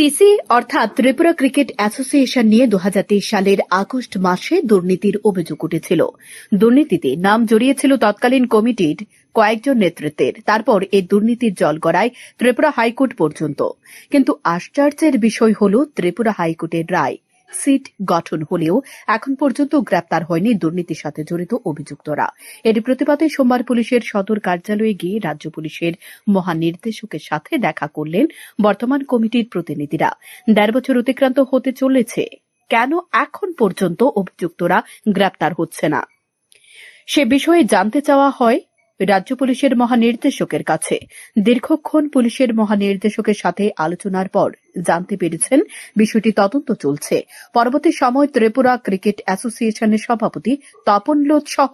TC অর্থাৎ Tripura cricket association নিয়ে দু হাজার তেইশ সালের আগস্ট মাসে দুর্নীতির অভিযোগ উঠেছিল। দুর্নীতিতে নাম জড়িয়েছিল তৎকালীন কমিটির কয়েকজন নেতৃত্বের। তারপর এই দুর্নীতির জল গড়ায় ত্রিপুরা হাইকোর্ট পর্যন্ত। কিন্তু আশ্চর্যের বিষয় হল ত্রিপুরা হাইকোর্টের রায়। সিট গঠন হলেও এখন পর্যন্ত গ্রেপ্তার হয়নি দুর্নীতির সাথে জড়িত অভিযুক্তরা। এর প্রতিবাদে সোমবার পুলিশের সদর কার্যালয়ে গিয়ে রাজ্য পুলিশের মহানির্দেশকের সাথে দেখা করলেন বর্তমান কমিটির প্রতিনিধিরা। দেড় বছর অতিক্রান্ত হতে চলেছে। কেন এখন পর্যন্ত অভিযুক্তরা গ্রেপ্তার হচ্ছে না? সে বিষয়ে জানতে চাওয়া হয় রাজ্য পুলিশের মহানির্দেশকের কাছে। দীর্ঘক্ষণ পুলিশের মহানির্দেশকের সাথে আলোচনার পর জানতে পেরেছেন বিষয়টি তদন্ত চলছে। পরবর্তী সময় ত্রিপুরা ক্রিকেট অ্যাসোসিয়েশনের সভাপতি তপন লোধ সহ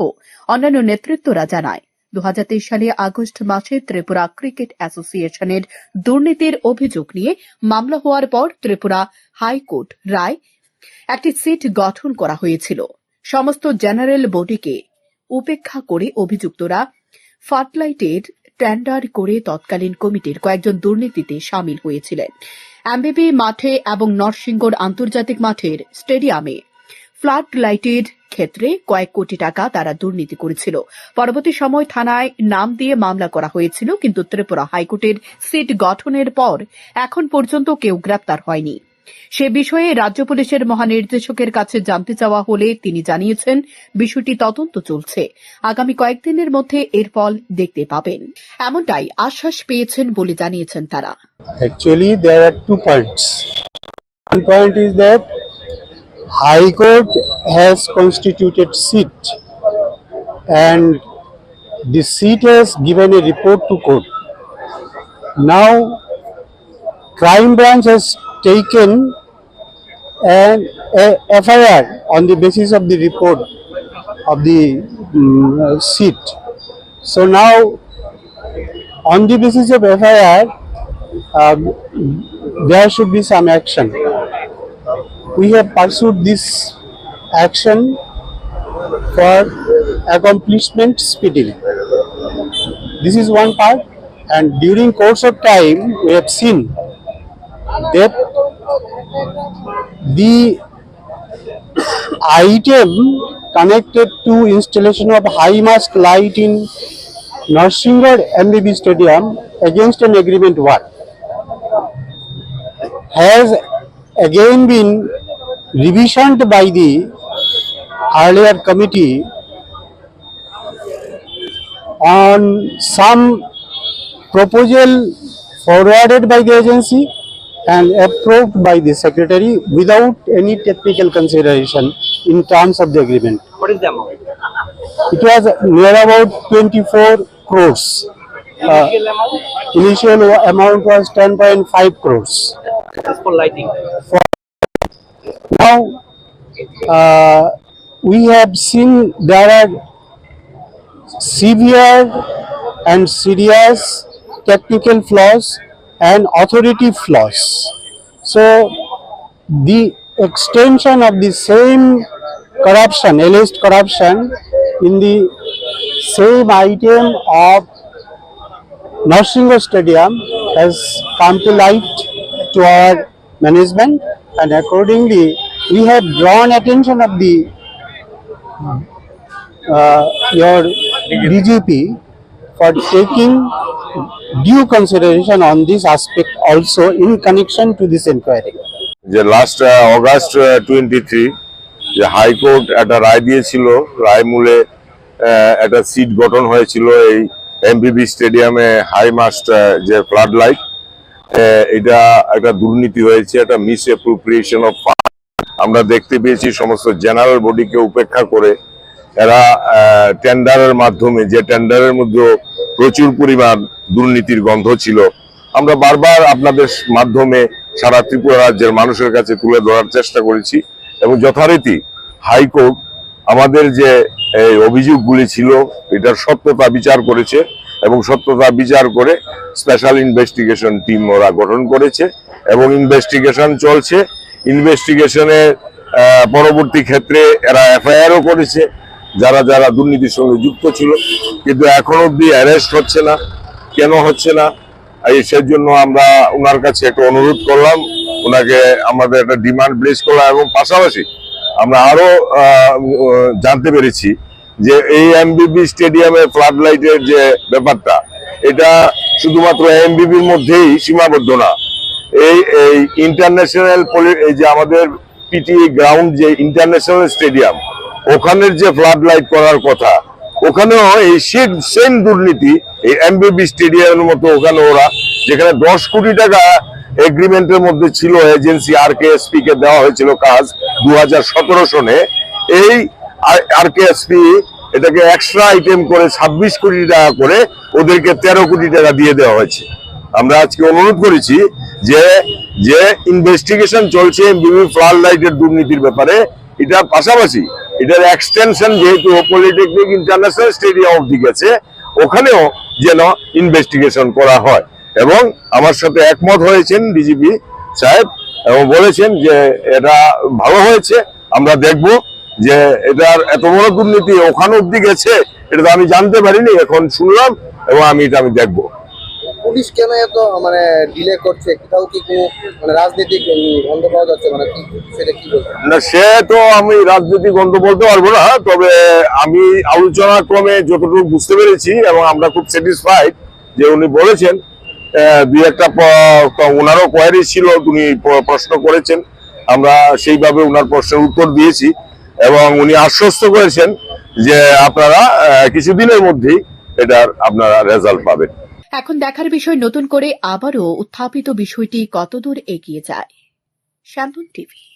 অন্যান্য নেতৃত্বরা জানায় দু হাজার তেইশ সালে আগস্ট মাসে ত্রিপুরা ক্রিকেট অ্যাসোসিয়েশনের দুর্নীতির অভিযোগ নিয়ে মামলা হওয়ার পর ত্রিপুরা হাইকোর্ট রায় একটি সিট গঠন করা হয়েছিল। সমস্ত জেনারেল বডিকে উপেক্ষা করে অভিযুক্তরা ফার্টলাইটের টেন্ডার করে তৎকালীন কমিটির কয়েকজন দুর্নীতিতে সামিল হয়েছিলেন। এমবিবি মাঠে এবং নরসিংগড় আন্তর্জাতিক মাঠের স্টেডিয়ামে ফ্লাড লাইটের ক্ষেত্রে কয়েক কোটি টাকা তারা দুর্নীতি করেছিল। পরবর্তী সময় থানায় নাম দিয়ে মামলা করা হয়েছিল, কিন্তু ত্রিপুরা হাইকোর্টের সিট গঠনের পর এখন পর্যন্ত কেউ গ্রেপ্তার হয়নি। সে বিষয়ে রাজ্য পুলিশের মহানির্দেশকের কাছে জানতে চাওয়া হলে তিনি জানিয়েছেন, বিষয়টি তদন্ত চলছে। আগামী কয়েকদিনের মধ্যে এর ফল দেখতে পাবেন। এমনটাই আশ্বাস পেয়েছেন বলে জানিয়েছেন তারা। Actually there are two points one point is that high court has constituted SIT and the SIT has given a report to court now crime branch has taken an FIR on the basis of the report of the uh, seat. So now, on the basis of FIR, um, there should be some action. We have pursued this action for accomplishment speedily. This is one part, and during course of time, we have seen that the item connected to installation of high mast light in Narsingar MBB Stadium against an agreement work has again been revisioned by the earlier committee on some proposal forwarded by the agency and approved by the secretary without any technical consideration in terms of the agreement. What is the amount? It was near about 24 crores. Uh, Initial amount initial amount was 10.5 crores. is for lighting. Now, uh, we have seen there are severe and serious technical flaws and authority flaws. So, the extension of the same corruption, alleged corruption, in the same item of Narsingo Stadium has come to light to our management and accordingly we have drawn attention of the uh, your DGP for taking due consideration on this aspect also in connection to this inquiry. যে last August twenty three যে high court একটা রায় দিয়েছিল রায় মূলে আহ, একটা seat গঠন হয়েছিল এই এমবিবি স্টেডিয়ামে হাই মাস্ট যে ফ্লাড লাইট এটা একটা দুর্নীতি হয়েছে একটা মিস অ্যাপ্রোপ্রিয়েশন অফ ফান্ড আমরা দেখতে পেয়েছি সমস্ত জেনারেল বডিকে উপেক্ষা করে এরা টেন্ডারের মাধ্যমে যে টেন্ডারের মধ্যে প্রচুর পরিমাণ দুর্নীতির গন্ধ ছিল। আমরা বারবার আপনাদের মাধ্যমে সারা ত্রিপুরা রাজ্যের মানুষের কাছে তুলে ধরার চেষ্টা করেছি এবং যথারীতি হাইকোর্ট আমাদের যে অভিযোগগুলি ছিল, এটার সত্যতা বিচার করেছে এবং সত্যতা বিচার করে স্পেশাল ইনভেস্টিগেশন টিম ওরা গঠন করেছে এবং ইনভেস্টিগেশন চলছে। ইনভেস্টিগেশনের পরবর্তী ক্ষেত্রে এরা এফআইআরও করেছে। যারা যারা দুর্নীতির সঙ্গে যুক্ত ছিল কিন্তু এখন অব্দি অ্যারেস্ট হচ্ছে না। কেন হচ্ছে না? এই সেজন্য আমরা ওনার কাছে একটা অনুরোধ করলাম ওনাকে আমাদের একটা ডিমান্ড প্লেস করলাম এবং পাশাপাশি আমরা আরও আহ, জানতে পেরেছি যে এই এমবিবি স্টেডিয়ামে ফ্লাড লাইটের যে ব্যাপারটা এটা শুধুমাত্র এমবিবির মধ্যেই সীমাবদ্ধ না। এই এই ইন্টারন্যাশনাল এই যে আমাদের পিটি গ্রাউন্ড যে ইন্টারন্যাশনাল স্টেডিয়াম ওখানের যে ফ্লাড লাইট করার কথা, ওখানেও এই সেম দুর্নীতি, এই এমবিবি স্টেডিয়ামের মতো ওখানে ওরা, যেখানে দশ কোটি টাকা এগ্রিমেন্টের মধ্যে ছিল এজেন্সি আর কে কে দেওয়া হয়েছিল কাজ দু হাজার সতেরো সনে। এই আর কে এটাকে এক্সট্রা আইটেম করে ছাব্বিশ কোটি টাকা করে ওদেরকে তেরো কোটি টাকা দিয়ে দেওয়া হয়েছে। আমরা আজকে অনুরোধ করেছি যে যে ইনভেস্টিগেশন চলছে বিবি ফ্লাড লাইটের দুর্নীতির ব্যাপারে, এটা পাশাপাশি এটার এক্সটেনশন যেহেতু পলিটেকনিক ইন্টারন্যাশনাল স্টেডিয়াম অব্দি গেছে, ওখানেও যেন ইনভেস্টিগেশন করা হয়। এবং আমার সাথে একমত হয়েছেন ডিজিপি সাহেব এবং বলেছেন যে এটা ভালো হয়েছে, আমরা দেখব যে এটার এত বড় দুর্নীতি ওখানে অব্দি গেছে, এটা তো আমি জানতে পারিনি, এখন শুনলাম এবং আমি এটা আমি দেখব। পুলিশ কেন এত মানে ডিলে করছে? কোথাও কি কোনো মানে রাজনৈতিক গন্ধ পাওয়া যাচ্ছে? মানে কি, সেটা কি না, সে তো আমি রাজনীতি গন্ধ বলতে পারব না, তবে আমি আলোচনা ক্রমে যতটুকু বুঝতে পেরেছি এবং আমরা খুব স্যাটিসফাইড যে উনি বলেছেন দুই একটা ওনারও কোয়ারি ছিল, উনি প্রশ্ন করেছেন, আমরা সেইভাবে ওনার প্রশ্নের উত্তর দিয়েছি এবং উনি আশ্বস্ত করেছেন যে আপনারা কিছুদিনের মধ্যেই এটার আপনারা রেজাল্ট পাবেন। এখন দেখার বিষয় নতুন করে আবারও উত্থাপিত বিষয়টি কতদূর এগিয়ে যায়? শ্যামন টিভি।